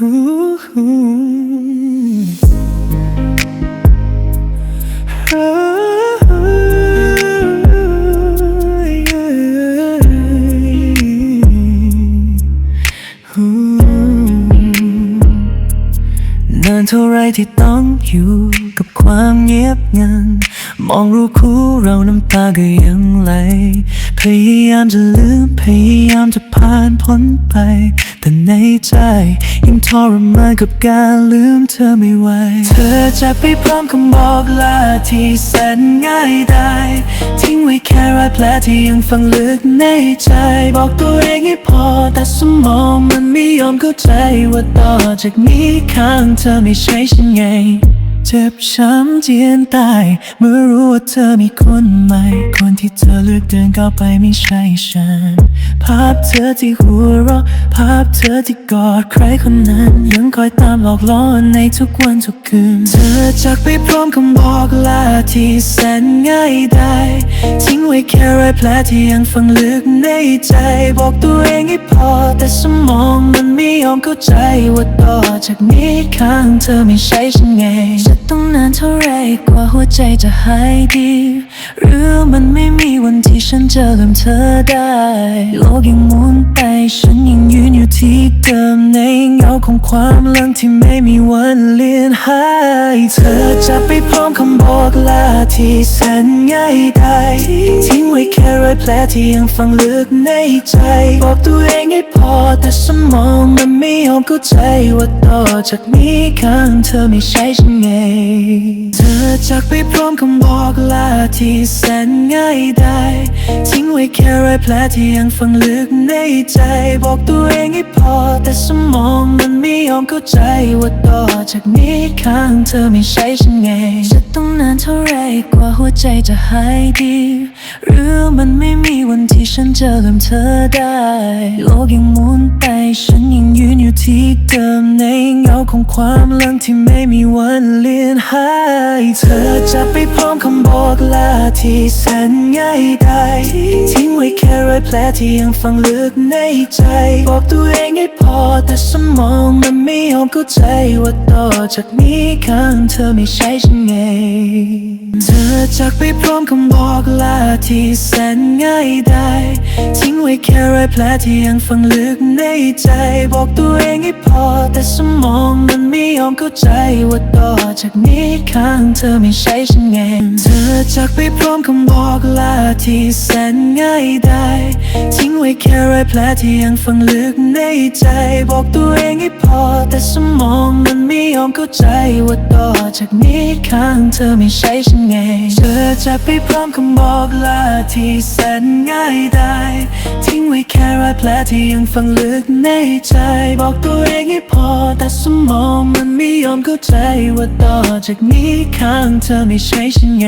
นา เท่าไรที่ต้องอยู่กับความเงียบงัน มองรูคู่เราน้ำตาก็ยังไหล พยายามจะลืม พยายามจะผ่านพ้นไป แต่ในใจยังทรมานกับการลืมเธอไม่ไหว เธอจะไปพร้อมคำบอกลาที่แสนง่ายได้ ทิ้งไว้แค่รอยแผลที่ยังฝังลึกในใจ บอกตัวเองให้พอแต่สมองมันไม่ เข้าใจว่าต่อจากนี้ข้างเธอไม่ใช่ฉันไง เจ็บช้ำเจียนตาย เมื่อรู้ว่าเธอมีคนใหม่ คนที่เธอเลือกเดินก้าวไปไม่ใช่ฉัน ภาพเธอที่หัวเราะ ภาพเธอที่กอดใครคนนั้น ยังคอยตามหลอกล่อในทุกวันทุกคืน เธอจากไปพร้อมคำบอกลาที่แสนง่ายได้ ทิ้งไว้แค่รอยแผลที่ยังฝังลึกในใจ บอกตัวเองให้พอ แต่สมองมันไม่ยอมเข้าใจว่าต่อจากนี้ข้างเธอไม่ใช่ฉันไงจะต้องนานเท่าไรกว่าหัวใจจะหายดี หรือมันไม่มีวันที่ฉันจะลืมเธอได้ โลกยังหมุนไปฉันยังยืน อยู่ที่เดิมในเงาของความลังที่ไม่มีวันเลือนหายเธอจะไปพร้อมคำบอกลาที่แสนง่ายได้ทิ้งไว้แค่รอยแผลที่ยังฝังลึกในใจ บอกตัวเองให้พอแต่สมองมันไม่ยอมเข้าใจว่าต่อจากนี้ข้างเธอไม่ใช่ฉันไง เธอจากไปพร้อมคำบอกลาที่แสนง่ายได้ทิ้งไว้แค่รอยแผลที่ยังฝังลึกในใจ บอกตัวเองให้พอแต่สมองมันไม่ยอมเข้าใจว่าต่อจากนี้ข้างเธอไม่ใช่ฉันไง จะต้องนานเท่าไรกว่าหัวใจจะหายดี หรือมันไม่มีวันที่ฉันจะลืมเธอได้ โลกยังหมุนไปฉันยังยืนอยู่ที่เดิมในเงาของความลังที่ไม่มีวันเลือนหายเธอจะไปพร้อมคำบอกลาที่แสนง่ายได้ทิ้งไว้ รอยแผลที่ยังฝังลึกในใจ บอกตัวเองให้พอแต่สมองมันไม่ยอมเข้าใจว่าต่อจากนี้ข้างเธอไม่ใช่ฉันไง เธอจากไปพร้อมคำบอกลาที่แสนง่ายได้ ทิ้งไว้แค่รอยแผลที่ยังฝังลึกในใจ บอกตัวเองให้พอแต่สมองมันไม่ยอมเข้าใจว่าต่อจากนี้ข้างเธอไม่ใช่ฉันไง เธอจากไปพร้อมคำบอกลาที่แสนง่ายได้ทิ้งไว้แค่รอยแผลที่ยังฝังลึกในใจ บอกตัวเองให้พอ แต่สมองมันไม่ยอมเข้าใจว่าต่อจากนี้ข้างเธอไม่ใช่ฉันไง เธอจากไปพร้อมคำบอกลาที่แสนง่ายได้ ทิ้งไว้แค่รอยแผลที่ยังฝังลึกในใจ บอกตัวเองให้พอ แต่สมองมันไม่ยอมเข้าใจว่าต่อจากนี้ข้างเธอไม่ใช่ฉันไง